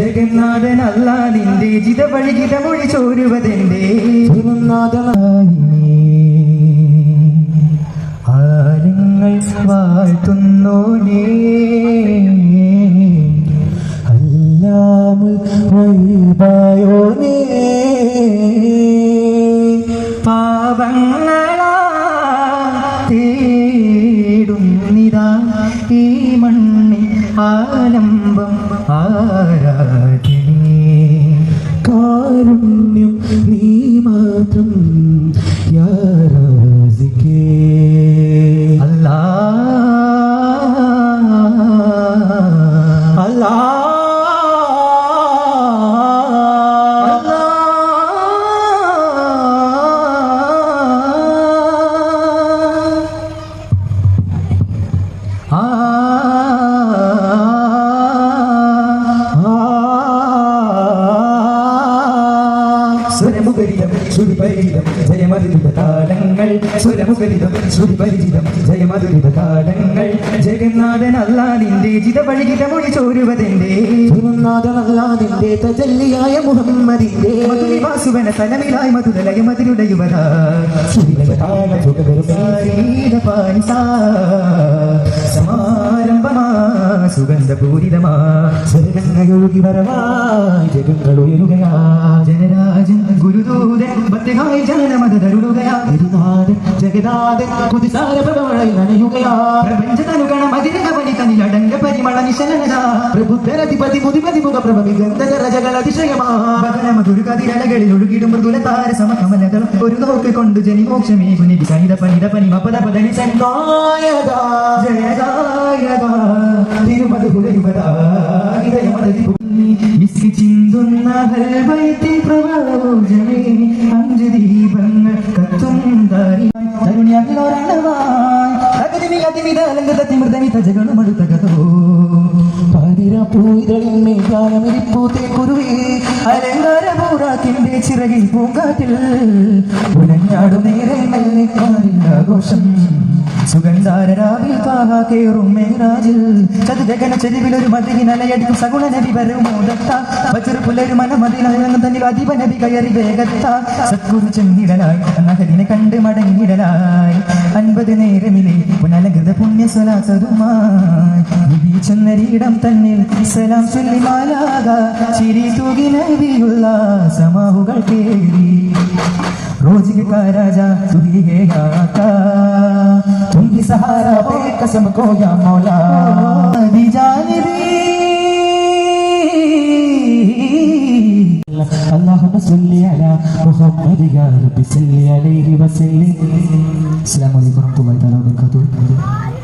ജഗന്നാഥനല്ല നിന്റെ ജിത വഴി ജിതമൊഴി ചോരുവതെന്റെ ആരങ്ങൾ വാഴ്ത്തുന്നോനേ? അല്ലാമ് വൈബായോനേ? പാപങ്ങളാ തേടുന്നിതാ ഈ മണ്ണിൽ ആലംബം ആരാധനേ കാരുണ്യം നീ മാത്രം സ്വരമുഖരിതം ശ്രുതിപരിചിതം ജയമധുരിത താടങ്ങൾ സ്വരമുഖരിതം ശ്രുതിപരിചിതം ജയമധുരിത താടങ്ങൾ ജഗന്നാഥനല്ല നിന്റെ ജിത വഴികിതമൊഴി ചോരുവതെന്റെ ജഗന്നാഥനല്ല നിന്റെ തജല്ലിയായ മുഹമ്മദിന്റെ മധുരിവാസുവന തലമിലായി മധുരലയ മധുരുടെ യുവത സമാരംഭമാ സുഗന്ധപൂരിതമാ. ജഗങ്ങളൊഴുകി വരവായി ജഗങ്ങൾ ഉയരുകയാ ജനരാജൻ ഗുരുദൂതൻ ഭക്തിഹായി ജനമതരുളുകയാ ഗിരിനാഥൻ ജഗന്നാഥൻ കുതിസാര പ്രഭവളി നനയുകയാ പ്രപഞ്ചതനുഗണം അതിരകവനി തനിലടങ്ക പരിമള നിശലനത പ്രബുദ്ധരധിപതി മുതിമതി മുഖ പ്രഭ വിഗന്ധ രജകൾ അതിശയമാ മധുര കതിരലകളിൽ ഒഴുകിടും മൃദുല സമകമലതളം ഒരു നോക്ക് കൊണ്ട് ജനിമോക്ഷമേ കുനിതി സനിത പനിത പനി മപദ പദനി നായക ജയദായക തിരുമത കുലയുപദ മിസ്കി ചിന്തുന്ന ഹൽവൈത്തിൻ പ്രവാചമേ അഞ്ച് ദീപങ്ങൾ കത്തും ദാരി തരുണിയാകിലോരണവാൻ തകതിമി അതിമിത അലങ്കത തിമൃതമിത ജഗണമടുത്തകതോ പാതിര പൂയിതളിന്മേ ഗാനമിരിപ്പൂത്തേ കുരുവേ അലങ്കാരപൂറാക്കിന്റെ ചിറകിൽ പൂങ്കാറ്റിൽ ഉലഞ്ഞാടും നേരം മെല്ലിക്കാരില്ലാഘോഷം സുഗന്ധാരരാവിൽ കാഹ കേറും മേരാജിൽ ചതുജഗന ചെരുവിലൊരു മതിരി നലയടിക്കും സഗുണ നബി വരും മോദത്ത വച്ചൊരു പുലരു മനമതിലും തന്നിൽ അധിപ നബി കയറി വേഗത്ത. സത്കുരു ചെന്നിടലായി നഗരിനെ കണ്ട് മടങ്ങിയിടലായി. അൻപത് നേരമിലെ പുനലകൃത പുണ്യ സ്വലാസതുമായി നബി ചെന്നരീടം തന്നിൽ സലാം ചൊല്ലി മാലാക ചിരി തൂകി നബിയുള്ള സമാഹുകൾ കേറി रोज का राजा तू ही है आका तुम ही सहारा पे कसम को या मौला दी जानिबी اللهم صل على محمد يا رب صل عليه وسلم السلام عليكم ورحمة الله تعالى